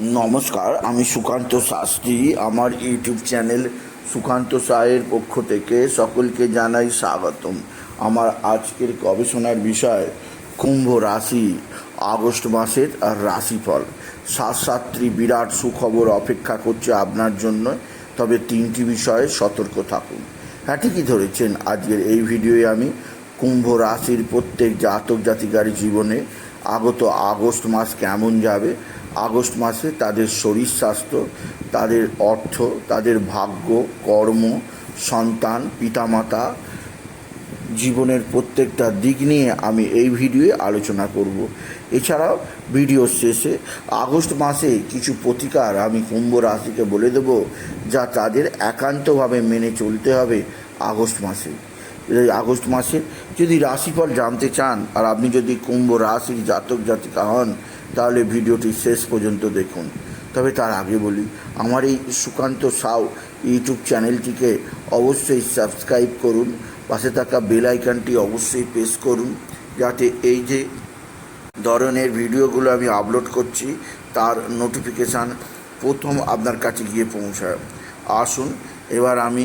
নমস্কার, আমি সুকান্ত শাস্ত্রী। আমার ইউটিউব চ্যানেল সুকান্ত সায়ের পক্ষ থেকে সকলকে জানাই স্বাগতম। আমার আজকের গবেষণার বিষয়, কুম্ভ রাশি, আগস্ট মাসের রাশিফল। সাত বিরাট সুখবর অপেক্ষা করছে আপনার জন্য, তবে তিনটি বিষয়ে সতর্ক থাকুন। হ্যাঁ ঠিকই ধরেছেন, আজকের এই ভিডিওয়ে আমি কুম্ভ রাশির প্রত্যেক জাতক জাতিকার জীবনে আগত আগস্ট মাস কেমন যাবে আগস্ট মাসে তাদের শরীর স্বাস্থ্য, তাদের অর্থ, তাদের ভাগ্য, কর্ম, সন্তান, পিতামাতা, জীবনের প্রত্যেকটা দিক নিয়ে আমি এই ভিডিওয়ে আলোচনা করব। এছাড়াও ভিডিওর শেষে আগস্ট মাসে কিছু প্রতিকার আমি কুম্ভ রাশিকে বলে দেব যা তাদের একান্তভাবে মেনে চলতে হবে আগস্ট মাসে। এই আগস্ট মাসে যদি রাশিফল জানতে চান আর আপনি যদি কুম্ভ রাশির জাতক জাতিকা হন, তাহলে ভিডিওটি শেষ পর্যন্ত দেখুন। তবে তার আগে বলি, আমার এই সুকান্ত সাউ ইউটিউব চ্যানেলটিকে অবশ্যই সাবস্ক্রাইব করুন, পাশে থাকা বেল আইকনটি অবশ্যই প্রেস করুন, যাতে এই যে ধরনের ভিডিওগুলো আমি আপলোড করছি, তার নোটিফিকেশান প্রথম আপনার কাছে গিয়ে পৌঁছায়। আসুন, এবার আমি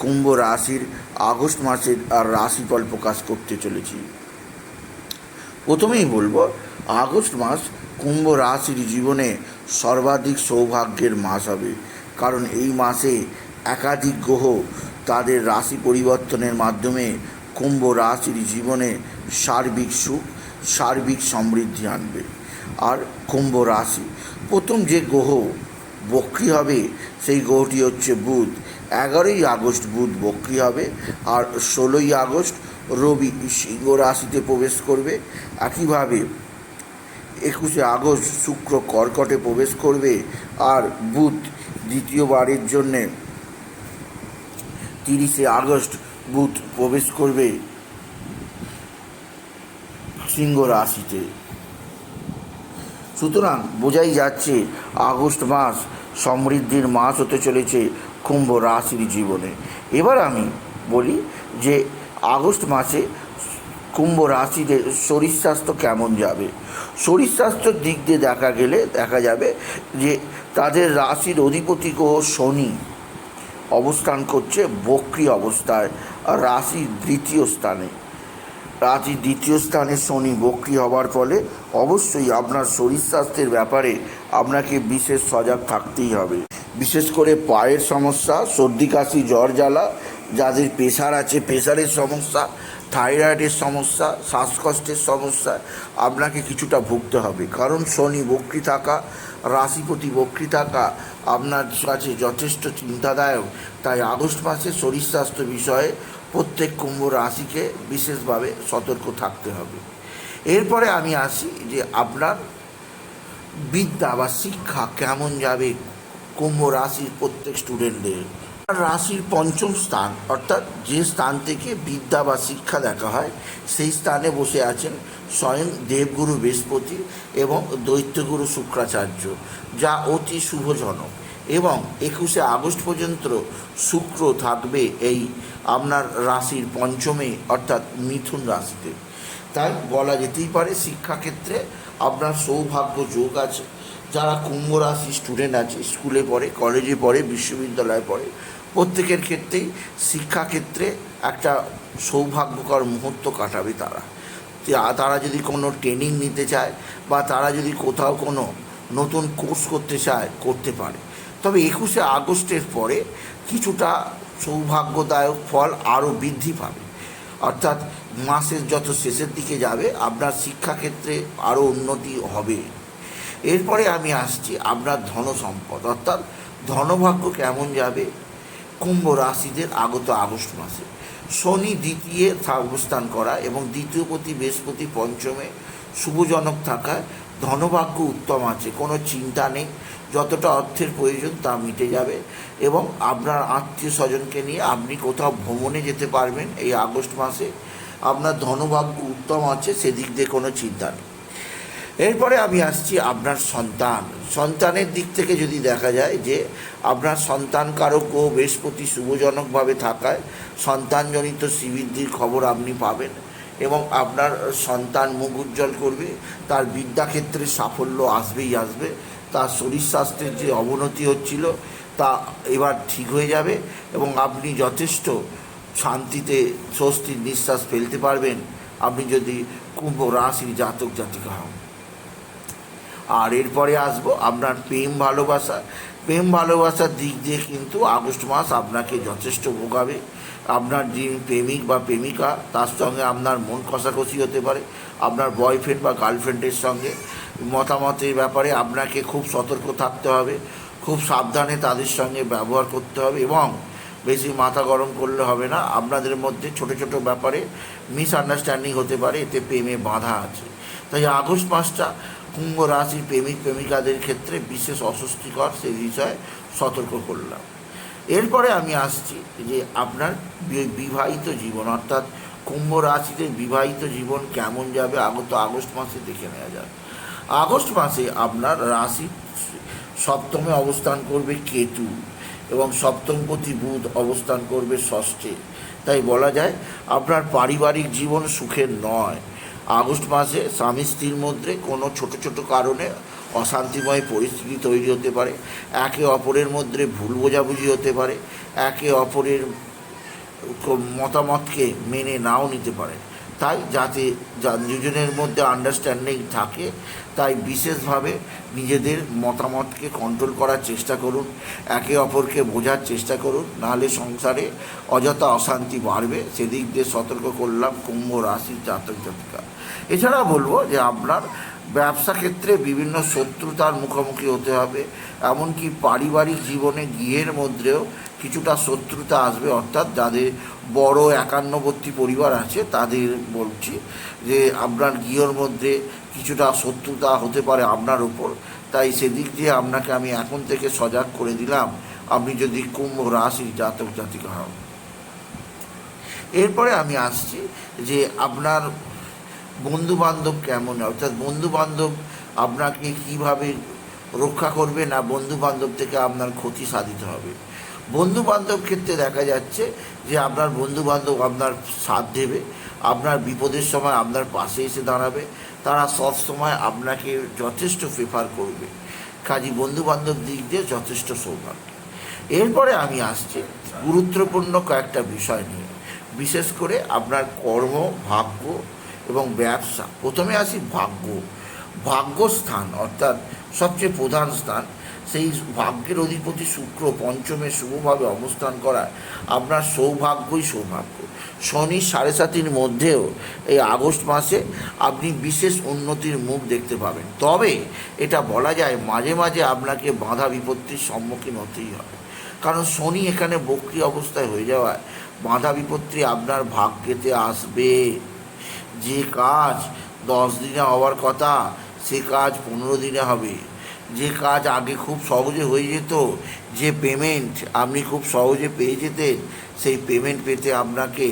কুম্ভ রাশির আগস্ট মাসের আর রাশিফল প্রকাশ করতে চলেছি। প্রথমেই বলব, আগস্ট মাস কুম্ভ রাশির জীবনে সর্বাধিক সৌভাগ্যের মাস হবে। কারণ এই মাসে একাধিক গ্রহ তাদের রাশি পরিবর্তনের মাধ্যমে কুম্ভ রাশির জীবনে সার্বিক সুখ, সার্বিক সমৃদ্ধি আনবে। আর কুম্ভ রাশি, প্রথম যে গ্রহ বক্রি হবে, সেই গ্রহটি হচ্ছে বুধ। এগারোই আগস্ট বুধ বক্রি হবে আর ষোলোই আগস্ট রবি সিংহ রাশিতে প্রবেশ করবে। একইভাবে একুশে আগস্ট শুক্র কর্কটে প্রবেশ করবে আর বুধ দ্বিতীয়বারের জন্যে তিরিশে আগস্ট বুধ প্রবেশ করবে সিংহ রাশিতে। সুতরাং বোঝাই যাচ্ছে আগস্ট মাস সমৃদ্ধির মাস হতে চলেছে। কুম্ভ রাশির জীবনে। এবার আমি বলি যে আগস্ট মাসে কুম্ভ রাশিদের শরীর স্বাস্থ্য কেমন যাবে? শরীর স্বাস্থ্যের দিক দিয়ে দেখা গেলে দেখা যাবে যে তাদের রাশির অধিপতি গ্রহ শনি অবস্থান করছে বক্রি অবস্থায় রাশির দ্বিতীয় স্থানে। রাশির দ্বিতীয় স্থানে শনি বক্রি হওয়ার ফলে অবশ্যই আপনার শরীর স্বাস্থ্যের ব্যাপারে আপনাকে বিশেষ সজাগ থাকতেই হবে। বিশেষ করে পায়ের সমস্যা, সর্দি, কাশি, জ্বর, জ্বালা, যাদের প্রেশার আছে, প্রেশারের সমস্যা, থাইরয়েডের সমস্যা, শ্বাসকষ্টের সমস্যা, আপনাকে কিছুটা ভুগতে হবে। কারণ শনি বক্রি থাকা, রাশিপতি বক্রি থাকা আপনার কাছে যথেষ্ট চিন্তাদায়ক। তাই আগস্ট মাসে শরীর স্বাস্থ্য বিষয়ে প্রত্যেক কুম্ভ রাশিকে বিশেষভাবে সতর্ক থাকতে হবে। এরপরে আমি আসি যে আপনার বিদ্যা বা শিক্ষা কেমন যাবে কুম্ভ রাশির প্রত্যেক স্টুডেন্টদের রাশির পঞ্চম স্থান, অর্থাৎ যে স্থান থেকে বিদ্যা বা শিক্ষা দেখা হয়, সেই স্থানে বসে আছেন স্বয়ং দেবগুরু বৃহস্পতি এবং দৈত্যগুরু শুক্রাচার্য, যা অতি শুভজনক। এবং একুশে আগস্ট পর্যন্ত শুক্র থাকবে এই আপনার রাশির পঞ্চমে, অর্থাৎ মিথুন রাশিতে। তাই বলা যেতেই পারে শিক্ষাক্ষেত্রে আপনার সৌভাগ্য যোগ আছে। যারা কুম্ভ রাশি স্টুডেন্ট আছে স্কুলে পড়ে কলেজে পড়ে, বিশ্ববিদ্যালয়ে পড়ে, প্রত্যেকের ক্ষেত্রেই শিক্ষাক্ষেত্রে একটা সৌভাগ্যকর মুহূর্ত কাটাবে তারা। তারা যদি কোনো ট্রেনিং নিতে চায় বা তারা যদি কোথাও কোনো নতুন কোর্স করতে চায়, করতে পারে। তবে একুশে আগস্টের পরে কিছুটা সৌভাগ্যদায়ক ফল আরও বৃদ্ধি পাবে। অর্থাৎ মাসের যত শেষের দিকে যাবে, আপনার শিক্ষাক্ষেত্রে আরও উন্নতি হবে। এরপরে আমি আসছি আপনার ধন সম্পদ অর্থাৎ ধনভাগ্য কেমন যাবে? কুম্ভ রাশিদের আগত আগস্ট মাসে। শনি দ্বিতীয় অবস্থান করা এবং দ্বিতীয় প্রতি বৃহস্পতি পঞ্চমে শুভজনক থাকায় ধনভাগ্য উত্তম আছে, কোনো চিন্তা নেই। যতটা অর্থের প্রয়োজন তা মিটে যাবে এবং আপনার আত্মীয় স্বজনকে নিয়ে আপনি কোথাও ভ্রমণে যেতে পারবেন এই আগস্ট মাসে। আপনার ধনভাগ্য উত্তম আছে, সেদিক দিয়ে কোনো চিন্তা নেই। এরপরে আমি আসছি আপনার সন্তান। সন্তানের দিক থেকে যদি দেখা যায় যে আপনার সন্তান কারক ও বৃহস্পতি শুভজনকভাবে থাকায় সন্তানজনিত শ্রীবৃদ্ধির খবর আপনি পাবেন এবং আপনার সন্তান মুখ উজ্জ্বল করবে, তার বিদ্যাক্ষেত্রে সাফল্য আসবেই আসবে, তার শরীর স্বাস্থ্যের যে অবনতি হচ্ছিল তা এবার ঠিক হয়ে যাবে এবং আপনি যথেষ্ট শান্তিতে স্বস্তির নিঃশ্বাস ফেলতে পারবেন। আপনি যদি কুম্ভ রাশির জাতক জাতিকা হন। আর এরপরে আসব আপনার প্রেম ভালোবাসা। প্রেম ভালোবাসার দিক দিয়ে কিন্তু আগস্ট মাস আপনাকে যথেষ্ট ভোগাবে। আপনার যে প্রেমিক বা প্রেমিকা, তার সঙ্গে আপনার মন কষাকষি হতে পারে। আপনার বয়ফ্রেন্ড বা গার্লফ্রেন্ডের সঙ্গে মতামতের ব্যাপারে আপনাকে খুব সতর্ক থাকতে হবে। খুব সাবধানে তাদের সঙ্গে ব্যবহার করতে হবে এবং বেশি মাথা গরম করলে হবে না। আপনাদের মধ্যে ছোট ছোট ব্যাপারে মিসআন্ডারস্ট্যান্ডিং হতে পারে। এতে প্রেমে বাধা আছে। তাই আগস্ট মাসটা কুম্ভ রাশির প্রেমিক প্রেমিকাদের ক্ষেত্রে বিশেষ অস্বস্তিকর সেই বিষয়ে সতর্ক করলাম। এরপরে আমি আসছি যে আপনার বিবাহিত জীবন, অর্থাৎ কুম্ভ রাশিতে বিবাহিত জীবন কেমন যাবে আগত আগস্ট মাসে দেখে নেওয়া যাক। আগস্ট মাসে আপনার রাশি সপ্তমে অবস্থান করবে কেতু এবং সপ্তমপতি বুধ অবস্থান করবে ষষ্ঠে। তাই বলা যায় আপনার পারিবারিক জীবন সুখের নয়। আগস্ট মাসে স্বামী স্ত্রীর মধ্যে কোনো ছোট ছোট কারণে অশান্তিময় পরিস্থিতি তৈরি হতে পারে। একে অপরের মধ্যে ভুল বোঝাবুঝি হতে পারে। একে অপরের মতামতকে মেনে নাও নিতে পারে। তাই যাতে দুজনের মধ্যে আন্ডারস্ট্যান্ডিং থাকে, তাই বিশেষভাবে নিজেদের মতামতকে কন্ট্রোল করার চেষ্টা করুন, একে অপরকে বোঝার চেষ্টা করুন, নাহলে সংসারে অযথা অশান্তি বাড়বে। সেদিক দিয়ে সতর্ক করলাম, কুম্ভ রাশির জাতক জাতিকা। এছাড়া বলব যে আপনার ব্যবসা ক্ষেত্রে বিভিন্ন শত্রুতার মুখোমুখি হতে হবে, এমনকি পারিবারিক জীবনে গৃহের মধ্যেও কিছুটা শত্রুতা আসবে, অর্থাৎ যাদের বড় একান্নবর্তী পরিবার আছে, তাদের বলছি যে আপনার গৃহর মধ্যে কিছুটা শত্রুতা হতে পারে আপনার উপর। তাই সেদিক দিয়ে আপনাকে আমি এখন থেকে সজাগ করে দিলাম, আপনি যদি কুম্ভ রাশির জাতক জাতিকা হন। এরপরে আমি আসছি যে আপনার বন্ধু বান্ধব কেমন? অর্থাৎ বন্ধু বান্ধব আপনাকে কীভাবে রক্ষা করবে না বন্ধু বান্ধব থেকে আপনার ক্ষতি সাধিত হবে? বন্ধু বান্ধব ক্ষেত্রে দেখা যাচ্ছে যে আপনার বন্ধু বান্ধব আপনার সাথ দেবে, আপনার বিপদের সময় আপনার পাশে এসে দাঁড়াবে, তারা সব সময় আপনাকে যথেষ্ট প্রেফার করবে। কাজী বন্ধু বান্ধব দিক দিয়ে যথেষ্ট সৌভাগ্য। এরপরে আমি আসছি গুরুত্বপূর্ণ কয়েকটা বিষয় নিয়ে। বিশেষ করে আপনার কর্ম, ভাগ্য এবং ব্যবসা। প্রথমে আসি ভাগ্য। ভাগ্যস্থান অর্থাৎ সবচেয়ে প্রধান স্থান। সেই ভাগ্যের অধিপতি শুক্র পঞ্চমে শুভভাবে অবস্থান করা আপনার সৌভাগ্যই সৌভাগ্য। শনি সাড়ে সাতির মধ্যেও এই আগস্ট মাসে আপনি বিশেষ উন্নতির মুখ দেখতে পাবেন। তবে এটা বলা যায় মাঝে মাঝে আপনাকে বাধা বিপত্তির সম্মুখীন হতেই হবে। কারণ শনি এখানে বক্রি অবস্থায় হয়ে যাওয়ায় বাধা বিপত্তি আপনার ভাগ্যেতে আসবে। যে কাজ দশ দিনে হওয়ার কথা, সে কাজ পনেরো দিনে হবে। যে কাজ আগে খুব সহজে হয়ে যেত, যে পেমেন্ট আপনি খুব সহজে পেয়ে যেতেন, সেই পেমেন্ট পেতে আপনাকে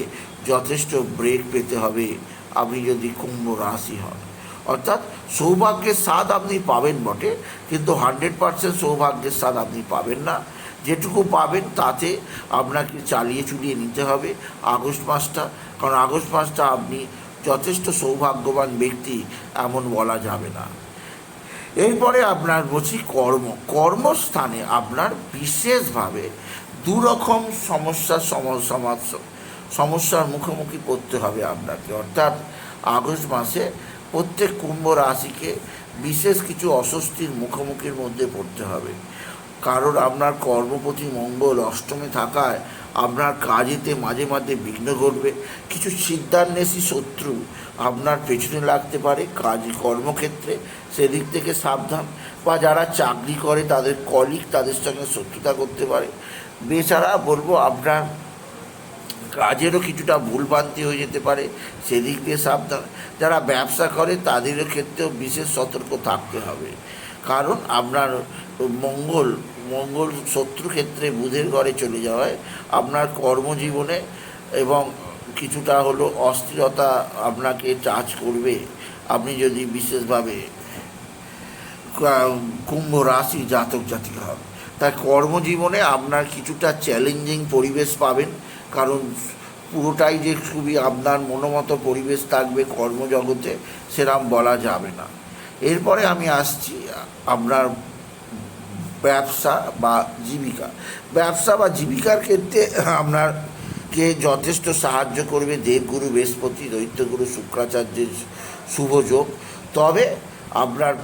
যথেষ্ট ব্রেক পেতে হবে, আপনি যদি কুম্ভ রাশি হন। অর্থাৎ সৌভাগ্যের স্বাদ আপনি পাবেন বটে, কিন্তু হান্ড্রেড পার্সেন্ট সৌভাগ্যের স্বাদ আপনি পাবেন না। যেটুকু পাবেন তাতে আপনাকে চালিয়ে চুলিয়ে নিতে হবে আগস্ট মাসটা, কারণ আগস্ট মাসটা আপনি যথেষ্ট সৌভাগ্যবান ব্যক্তি এমন বলা যাবে না। এরপরে আপনার বলছি কর্ম। কর্মস্থানে আপনার বিশেষভাবে দুরকম সমস্যার সমস্যার মুখোমুখি পড়তে হবে আপনাকে। অর্থাৎ আগস্ট মাসে প্রত্যেক কুম্ভ রাশিকে বিশেষ কিছু অস্বস্তির মুখোমুখির মধ্যে পড়তে হবে। কারণ আপনার কর্মপতি মঙ্গল অষ্টমে থাকায় আপনার কাজেতে মাঝে মাঝে বিঘ্ন ঘটবে। কিছু সিদ্ধান্বেষী শত্রু আপনার পেছনে লাগতে পারে কাজ, কর্মক্ষেত্রে সেদিক থেকে সাবধান বা যারা চাকরি করে তাদের কলিগ তাদের সঙ্গে শত্রুতা করতে পারে। বেচারা বলব আপনার কাজেরও কিছুটা ভুলভ্রান্তি হয়ে যেতে পারে, সেদিক দিয়ে সাবধান। যারা ব্যবসা করে তাদেরও ক্ষেত্রেও বিশেষ সতর্ক থাকতে হবে। কারণ আপনার মঙ্গল মঙ্গল শত্রু ক্ষেত্রে বুধের ঘরে চলে যাওয়ায় আপনার কর্মজীবনে এবং কিছুটা হলো অস্থিরতা আপনাকে চার্জ করবে। আপনি যদি বিশেষভাবে কুম্ভ রাশি জাতক জাতিকা হন, তাই কর্মজীবনে আপনার কিছুটা চ্যালেঞ্জিং পরিবেশ পাবেন। কারণ পুরোটাই যে খুবই আপনার মনোমতো পরিবেশ থাকবে কর্মজগতে, সেরাম বলা যাবে না। এরপরে আমি আসছি, আপনার ব্যবসা বা জীবিকা। ব্যবসা বা জীবিকার ক্ষেত্রে আপনার কে যথেষ্ট সাহায্য করবে, দেবগুরু, বৃহস্পতি, দৈত্যগুরু, শুক্রাচার্যের শুভ যোগ। তবে আপনার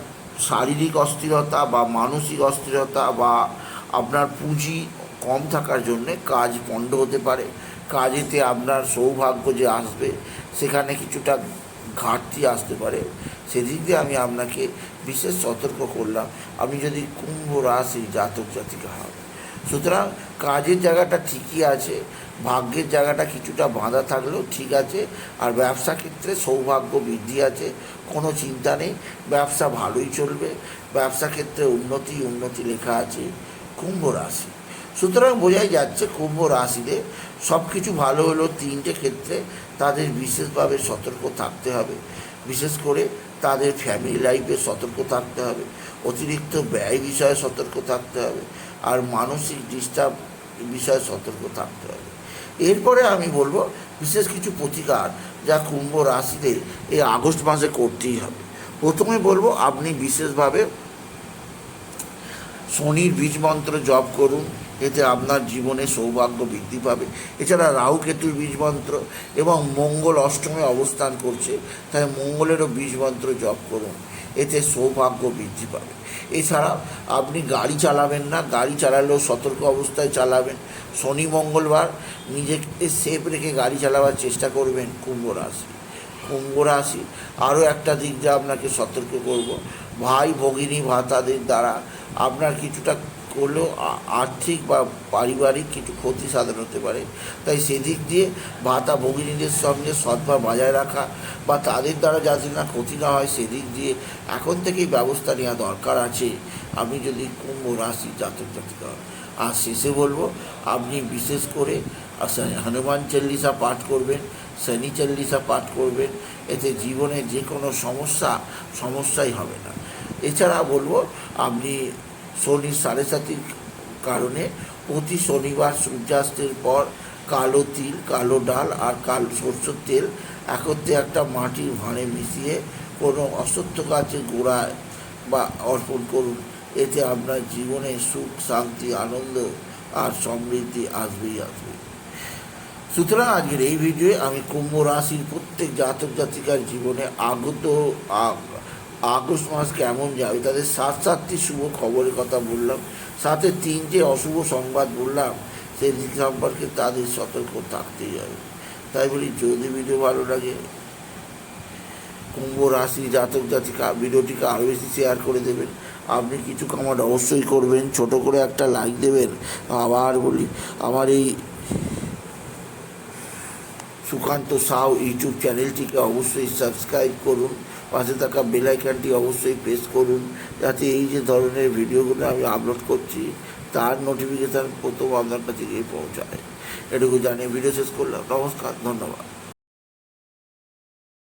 শারীরিক অস্থিরতা বা মানসিক অস্থিরতা বা আপনার পুঁজি কম থাকার জন্যে কাজ পণ্ড হতে পারে। কাজেতে আপনার সৌভাগ্য যে আসবে, সেখানে কিছুটা ঘাটতি আসতে পারে, সেদিক দিয়ে আমি আপনাকে বিশেষ সতর্ক করলাম। আমি যদি কুম্ভ রাশি জাতক জাতিকা হন সুতরাং কাজের জায়গাটা ঠিকই আছে, ভাগ্যের জায়গাটা কিছুটা বাঁধা থাকলেও ঠিক আছে, আর ব্যবসা ক্ষেত্রে সৌভাগ্য বৃদ্ধি আছে, কোনো চিন্তা নেই, ব্যবসা ভালোই চলবে, ব্যবসা ক্ষেত্রে উন্নতি উন্নতি লেখা আছে, কুম্ভ রাশি। সুতরাং বোঝাই যাচ্ছে কুম্ভ রাশিতে সব কিছু ভালো হলেও তিনটে ক্ষেত্রে তাদের বিশেষভাবে সতর্ক থাকতে হবে। বিশেষ করে তাদের ফ্যামিলি লাইফে সতর্ক থাকতে হবে। অতিরিক্ত ব্যয় বিষয়ে সতর্ক থাকতে হবে আর মানসিক ডিস্টার্ব বিষয়ে সতর্ক থাকতে হবে। এরপরে আমি বলব বিশেষ কিছু প্রতিকার যা কুম্ভ রাশিতে এই আগস্ট মাসে করতেই হবে। প্রথমে বলব আপনি বিশেষভাবে শনির বীজ মন্ত্র জপ করুন। এতে আপনার জীবনে সৌভাগ্য বৃদ্ধি পাবে। এছাড়া রাহু কেতুর বীজ মন্ত্র এবং মঙ্গল অষ্টমে অবস্থান করছে, তাই মঙ্গলেরও বীজ মন্ত্র জপ করুন, এতে সৌভাগ্য বৃদ্ধি পাবে। এছাড়া আপনি গাড়ি চালাবেন না, গাড়ি চালালেও সতর্ক অবস্থায় চালাবেন। শনি মঙ্গলবার, নিজেকে সেফ রেখে গাড়ি চালাবার চেষ্টা করবেন কুম্ভ রাশি। কুম্ভ রাশি, আরও একটা দিক যা আপনাকে সতর্ক করব। ভাই, ভগিনী, ভাতাদের দ্বারা আপনার কিছুটা করলেও আর্থিক বা পারিবারিক কিছু ক্ষতি সাধন হতে পারে তাই সেদিক দিয়ে ভাতা ভগিনীদের সঙ্গে সদ্ভাব বজায় রাখা বা তাদের দ্বারা যাতে না ক্ষতি না হয়, সেদিক দিয়ে এখন থেকেই ব্যবস্থা নেওয়া দরকার আছে আপনি যদি কুম্ভ রাশি জাতক জাতিকা। আর শেষে বলব, আপনি বিশেষ করে হনুমান চল্লিশা পাঠ করবেন, শনি চল্লিশা পাঠ করবেন, এতে জীবনে যে কোনো সমস্যা, সমস্যাই হবে না এছাড়া বলব, আপনি শনি সাড়ে সাতির কারণে প্রতি শনিবার সূর্যাস্তের পর কালো তিল, কালো ডাল আর কাল সরষের তেল একত্রে একটা মাটির ভাঁড়ে মিশিয়ে কোনো অসত্য গাছের গোড়ায় বা অর্পণ করুন। এতে আপনার জীবনে সুখ, শান্তি, আনন্দ আর সমৃদ্ধি আসবেই আসবে। সুতরাং আজকের এই ভিডিওয়ে আমি কুম্ভ রাশির প্রত্যেক জাতক জাতিকার জীবনে আগত আগস্ট মাস কেমন যাবে? তাদের সাত সাতটি শুভ খবরের কথা বললাম, সাথে তিনটে অশুভ সংবাদ বললাম সেই দিক সম্পর্কে তাদের সতর্ক থাকতেই হবে। তাই বলি, যদি ভিডিও ভালো লাগে, কুম্ভ রাশি জাতক জাতিকা, ভিডিওটিকে আরও বেশি শেয়ার করে দেবেন। আপনি কিছু কমেন্ট অবশ্যই করবেন, ছোট করে একটা লাইক দেবেন। আবার বলি, আমার এই সুকান্ত সাউ ইউটিউব চ্যানেলটিকে অবশ্যই সাবস্ক্রাইব করুন। পাশে থাকা বেলাইকানটি অবশ্যই প্রেস করুন, যাতে এই যে ধরনের ভিডিওগুলো আমি আপলোড করছি, তার নোটিফিকেশান প্রথম আপনার কাছে গিয়ে পৌঁছায়। এটুকু জানিয়ে ভিডিও শেষ করলাম। নমস্কার, ধন্যবাদ।